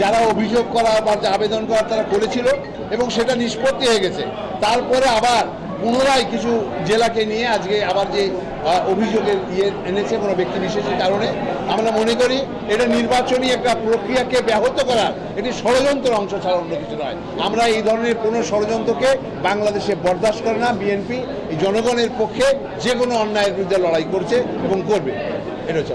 যারা অভিযোগ করা বা আবেদন করা তারা করেছিল এবং সেটা নিষ্পত্তি হয়ে গেছে। তারপরে আবার পুনরায় কিছু জেলাকে নিয়ে আজকে আবার যে অভিযোগের ইয়ে এনেছে কোনো ব্যক্তি বিশেষের কারণে, আমরা মনে করি এটা নির্বাচনী একটা প্রক্রিয়াকে ব্যাহত করার এটি ষড়যন্ত্র অংশ ছাড়া অন্য কিছু নয়। আমরা এই ধরনের কোনো ষড়যন্ত্রকে বাংলাদেশে বরদাস্ত করে না বিএনপি এই জনগণের পক্ষে যে কোনো অন্যায়ের বিরুদ্ধে লড়াই করছে এবং করবে। এটা হচ্ছে